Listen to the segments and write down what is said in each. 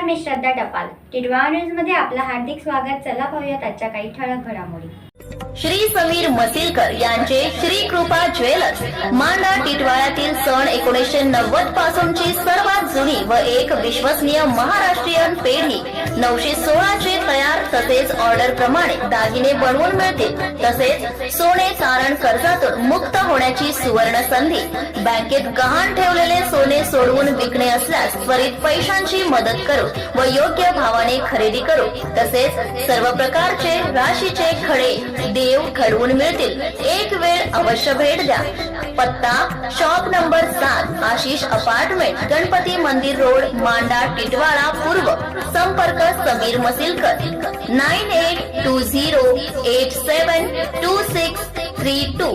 नमस्कार मी श्रद्धा टपाल. टिडवा न्यूजमध्ये आपलं हार्दिक स्वागत. चला पाहूयात आजच्या काही ठळक घडामोडी. श्री समीर मसिलकर यांचे श्री कृपा ज्वेलर्स. मांडा टिटवाळ्यातील सण एकोणीसशे नव्वद पासूनची सर्वात जुनी व एक विश्वसनीय महाराष्ट्रीयन पेढी. नऊशे सोळाचे तयार तसेच ऑर्डर प्रमाणे दागिने बनवून मिळतील. तसेच सोने तारण कर्जातून मुक्त होण्याची सुवर्ण संधी. बँकेत गहाण ठेवलेले सोने सोडवून विकणे असल्यास त्वरित पैशांची मदत करू व योग्य भावाने खरेदी करू. तसेच सर्व प्रकारचे राशीचे खडे देव घडवून मिळतील. एक वेळ अवश्य भेट द्या. पत्ता शॉप नंबर सात आशिष अपार्टमेंट गणपती मंदिर रोड मांडा टिटवाळा पूर्व. संपर्क Sameer Masilkar. Nine eight two zero eight seven two six three two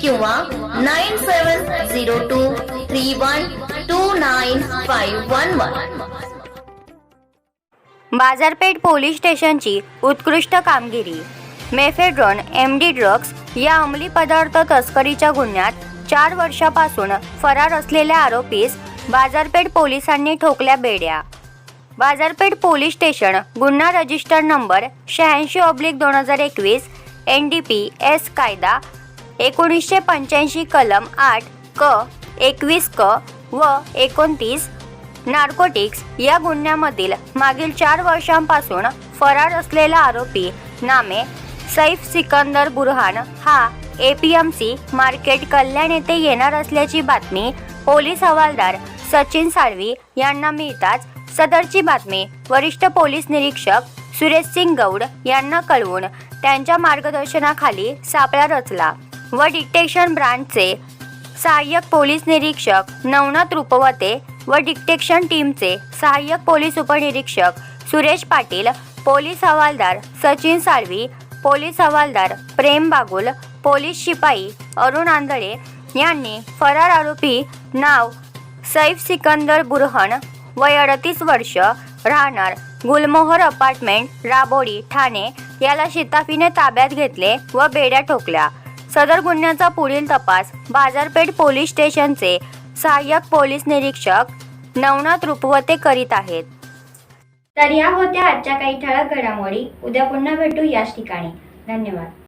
किंवा nine seven zero two three one two nine five one one. बाजारपेठ पोलीस स्टेशनची उत्कृष्ट कामगिरी. मेफेड्रॉन एम डी ड्रग्स या अंमली पदार्थ तस्करीच्या गुन्ह्यात चार वर्षापासून फरार असलेल्या आरोपीस बाजारपेठ पोलिसांनी ठोकल्या बेड्या. बाजारपेठ पोलीस स्टेशन गुन्हा रजिस्टर नंबर शहाऐंशी ऑब्लिक दोन हजार एकवीस एन डी पी एस कायदा एकोणीसशे पंच्याऐंशी कलम आठ क एकवीस क व एकोणतीस नार्कोटिक्स या गुन्ह्यामधील मागील चार वर्षांपासून फरार असलेला आरोपी नामे सैफ सिकंदर बुरहान हा A P M C market Kalyan येथे येणार असल्याची बातमी पोलीस हवालदार सचिन साळवी यांना मिळताच सदरची बातमी वरिष्ठ पोलीस निरीक्षक सुरेश सिंग गौड यांना कळवून त्यांच्या मार्गदर्शनाखाली सापळा रचला व डिटेक्शन ब्रांचचे सहाय्यक पोलीस निरीक्षक नवनाथ रुपवते व डिटेक्शन टीमचे सहाय्यक पोलीस उपनिरीक्षक सुरेश पाटील पोलीस हवालदार सचिन साळवी पोलीस हवालदार प्रेम बागुल पोलीस शिपाई अरुण आंधळे यांनी फरार आरोपी नाव सैफ सिकंदर बुरहन वय अडतीस वर्ष राहणार गुलमोहर अपार्टमेंट राबोडी ठाणे याला शिताफीने ताब्यात घेतले व बेड्या ठोकल्या. सदर गुन्ह्याचा पुढील तपास बाजारपेठ पोलीस स्टेशनचे सहाय्यक पोलीस निरीक्षक नवनाथ रुपवते करीत आहेत. तर या होत्या आजच्या काही ठळक घडामोडी. उद्या पुन्हा भेटू याच ठिकाणी. धन्यवाद.